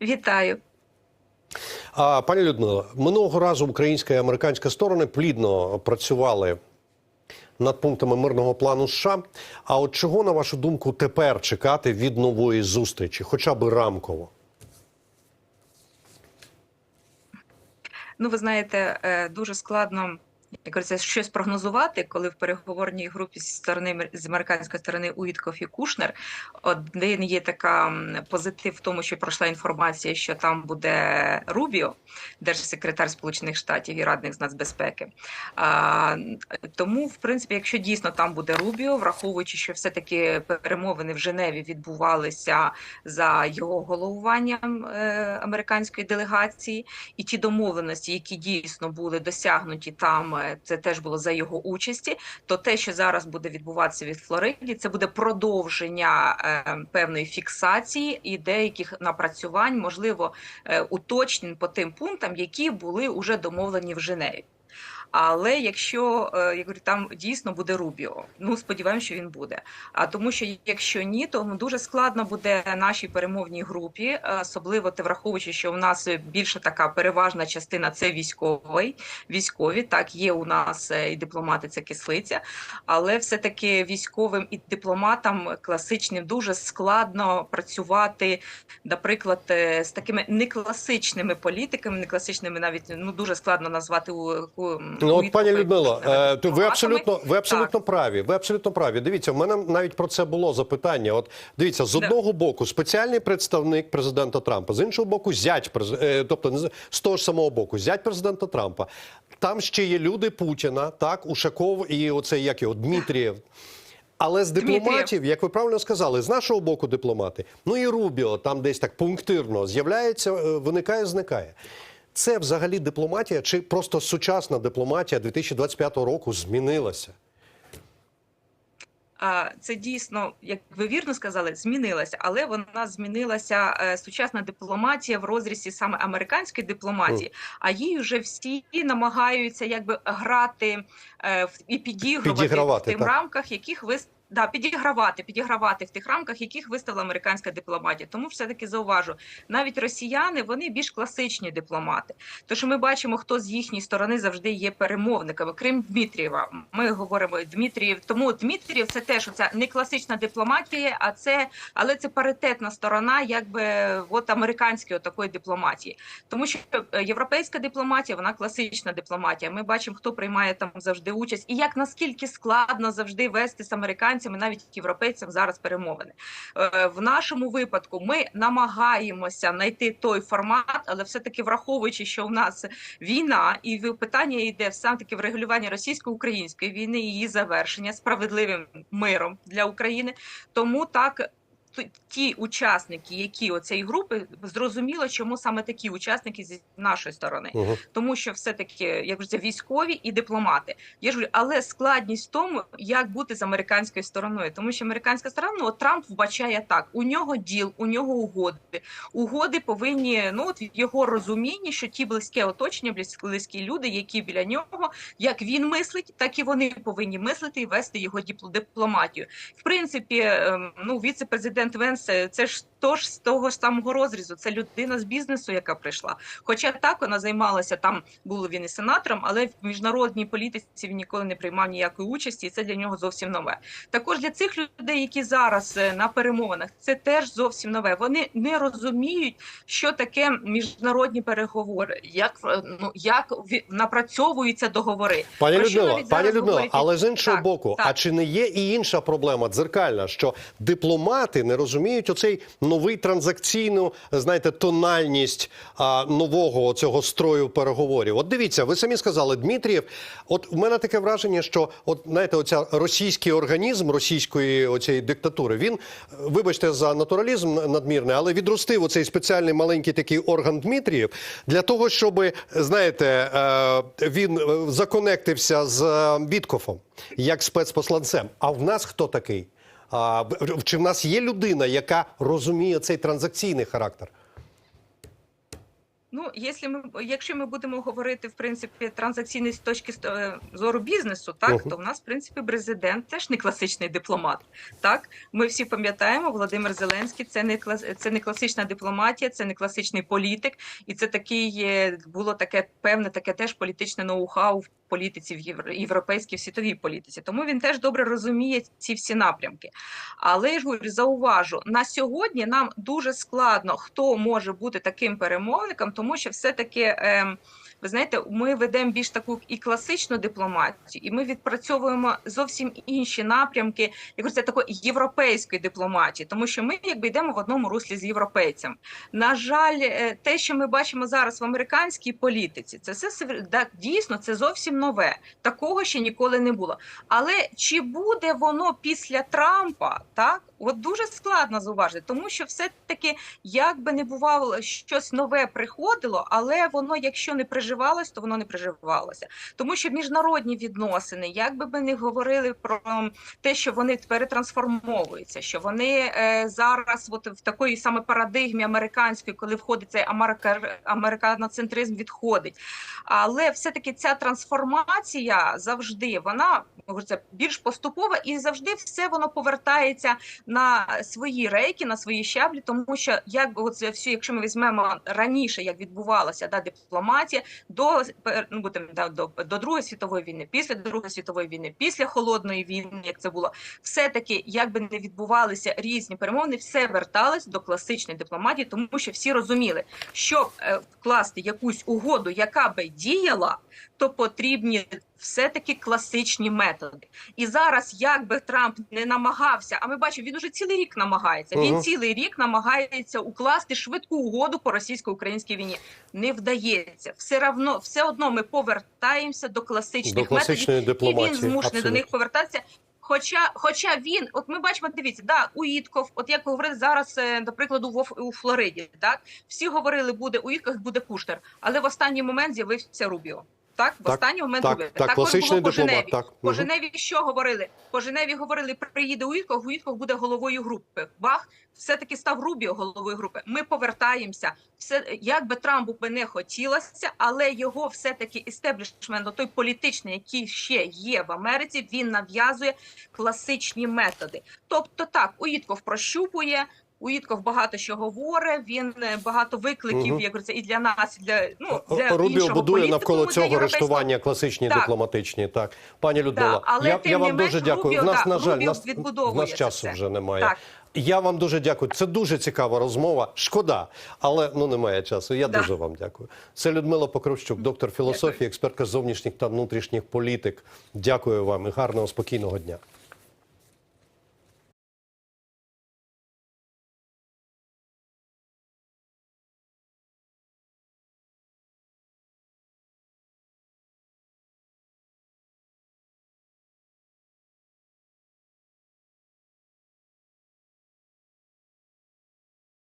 Вітаю. А, пані Людмила, минулого разу українська і американська сторони плідно працювали над пунктами мирного плану США. А от чого, на вашу думку, тепер чекати від нової зустрічі, хоча б рамково? Ну, ви знаєте, е, дуже складно як говориться, щось прогнозувати, коли в переговорній групі зі сторони з американської сторони Уітков і Кушнер один є така позитив в тому, що пройшла інформація, що там буде Рубіо, держсекретар Сполучених Штатів і радник з нацбезпеки. А, тому, в принципі, якщо дійсно там буде Рубіо, враховуючи, що все-таки перемовини в Женеві відбувалися за його головуванням е, американської делегації, і ті домовленості, які дійсно були досягнуті там, це теж було за його участі. То те, що зараз буде відбуватися від Флориді, це буде продовження е, певної фіксації і деяких напрацювань, можливо, е, уточнень по тим пунктам, які були уже домовлені в Женеві. Але якщо е, я говорю, там дійсно буде Рубіо, ну сподіваємося, що він буде. А тому, що якщо ні, то ну, дуже складно буде нашій перемовній групі, е, особливо те враховуючи, що в нас більше така переважна частина це військовий, військові. Так є у нас е, і дипломати, це кислиця, але все таки військовим і дипломатам класичним дуже складно працювати, наприклад, з такими некласичними політиками, некласичними навіть ну дуже складно назвати у Ну, от, пані Людмила, е, то ви абсолютно, ви абсолютно праві. Ви абсолютно праві. Дивіться, в мене навіть про це було запитання. От дивіться, з одного боку, спеціальний представник президента Трампа, з іншого боку, зять е, тобто з того ж самого боку, зять президента Трампа. Там ще є люди Путіна, так, Ушаков і оцей як його Дмитрієв. Але з дипломатів, як ви правильно сказали, з нашого боку дипломати, ну і Рубіо там десь так пунктирно з'являється, е, виникає, зникає. Це взагалі дипломатія чи просто сучасна дипломатія 2025 року змінилася? Це дійсно, як ви вірно сказали, змінилася, але вона змінилася е, сучасна дипломатія в розрізі саме американської дипломатії. А їй вже всі намагаються якби грати е, і підігрувати, Підігравати, в тим так. рамках, яких ви да, підігравати, підігравати в тих рамках, яких виставила американська дипломатія. Тому все таки зауважу, навіть росіяни вони більш класичні дипломати. Тож ми бачимо, хто з їхньої сторони завжди є перемовниками, крім Дмитрієва. Ми говоримо Дмитрієв. Тому Дмитрієв це теж оця не класична дипломатія, а це але це паритетна сторона, якби от американської такої дипломатії. Тому що е, європейська дипломатія, вона класична дипломатія. Ми бачимо, хто приймає там завжди участь, і як наскільки складно завжди вести з американцями, навіть європейцям зараз перемовини. Е, В нашому випадку ми намагаємося знайти той формат, але все таки враховуючи, що в нас війна, і питання йде все таки в регулюванні російсько-української війни, її завершення справедливим миром для України. Тому так. Ті учасники, які оцієї групи, зрозуміло, чому саме такі учасники зі нашої сторони Угу. тому що все таки як вже військові і дипломати. Я ж говорю, але складність в тому, як бути з американською стороною, тому що американська сторона, ну от Трамп вбачає так: у нього діл, у нього угоди. Угоди повинні ну от його розумінні, що ті близьке оточення, близькі люди, які біля нього, як він мислить, так і вони повинні мислити і вести його дипломатію. В принципі, ем, ну віце-президент Венс е, це ж тож з того ж самого розрізу. Це людина з бізнесу, яка прийшла. Хоча так вона займалася там, був він і сенатором, але в міжнародній політиці він ніколи не приймав ніякої участі, і це для нього зовсім нове. Також для цих людей, які зараз е, на перемовинах, це теж зовсім нове. Вони не розуміють, що таке міжнародні переговори, як е, ну як напрацьовуються договори. Пані Людмила, пані Людмила, але з іншого Так, боку, так. а чи не є і інша проблема дзеркальна, що дипломати не розуміють оцей новий транзакційну, знаєте, тональність а, нового цього строю переговорів? От дивіться, ви самі сказали, Дмитрієв. От у мене таке враження, що от знаєте, оця російський організм російської оцієї диктатури, він, вибачте, за натуралізм надмірний, але відростив оцей спеціальний маленький такий орган Дмитрієв для того, щоб знаєте, е, він е, законектився з е, Віткофом як спецпосланцем. А в нас хто такий? А, в- чи в нас є людина, яка розуміє цей транзакційний характер? Ну, якщо ми, якщо ми будемо говорити в принципі транзакційний з точки е, зору бізнесу, так Мгм. то в нас в принципі президент теж не класичний дипломат. Так, ми всі пам'ятаємо, Володимир Зеленський це не клас, це не класична дипломатія, це не класичний політик, і це такий е, було таке певне, таке теж політичне ноу-хау в політиці в євро- європейській в світовій політиці. Тому він теж добре розуміє ці всі напрямки. Але ж зауважу на сьогодні нам дуже складно, хто може бути таким перемовником, тому що все-таки. ем, ви знаєте, ми ведемо більш таку і класичну дипломатію, і ми відпрацьовуємо зовсім інші напрямки, я говорю, це такої європейської дипломатії, тому що ми якби йдемо в одному руслі з європейцем. На жаль, е, те, що ми бачимо зараз в американській політиці, це все да, дійсно це зовсім нове. Такого ще ніколи не було. Але чи буде воно після Трампа, так от дуже складно зауважити, тому що все-таки як би не бувало, щось нове приходило, але воно, якщо не приживалось, то воно не приживалося. Тому що міжнародні відносини, як би ми не говорили про те, що вони перетрансформовуються, що вони е, зараз, от в такої саме парадигмі американської, коли входить цей американоцентризм, відходить. Але все-таки ця трансформація завжди вона говориться, більш поступова, і завжди все воно повертається на свої рейки, на свої щаблі, тому що як би оце все, якщо ми візьмемо раніше, як відбувалася да, дипломатія до ну, будемо, да, до, до Другої світової війни, після Другої світової війни, після холодної війни, як це було, все таки, як би не відбувалися різні перемовини, все верталось до класичної дипломатії, тому що всі розуміли, щоб е, вкласти якусь угоду, яка би діяла, то потрібні все-таки класичні методи. І зараз, як би Трамп не намагався, а ми бачимо, він уже цілий рік намагається. Він Мгм. цілий рік намагається укласти швидку угоду по російсько-українській війні. Не вдається. Все равно, все одно ми повертаємося до класичних До класичної методів, і він змушений абсолютно. до них повертатися. Хоча, хоча він, от ми бачимо, дивіться, да, Уітков, от як говорили зараз, е, до прикладу, у Флориді, так всі говорили, буде Уітков, буде Куштер, але в останній момент з'явився Рубіо. Так, в Так, останній момент так, так, класичний було по дипломат, Женеві. так. По Женеві що говорили? По Женеві говорили, приїде Уітков, Уітков буде головою групи. Бах, все-таки став Рубіо головою групи. Ми повертаємося. Все, як би Трампу би не хотілося, але його все-таки істеблішмент, той політичний, який ще є в Америці, він нав'язує класичні методи. Тобто так, Уітков прощупує, Уітков багато що говорить, він е, багато викликів, Мгм. як говориться, і для нас, і для, ну, для Рубіо іншого будує політику, навколо цього європейського рештування класичні Так. дипломатичні. Так, пані Людмила, Так, але я, тим я вам менш дуже дякую. Рубіо, в нас да, на жаль, Рубіо нас, в нас часу все. вже немає. Так. Я вам дуже дякую. Це дуже цікава розмова. Шкода, але ну немає часу. Я Да. дуже вам дякую. Це Людмила Покровщук, доктор філософії, експертка з зовнішніх та внутрішніх політик. Дякую вам і гарного спокійного дня.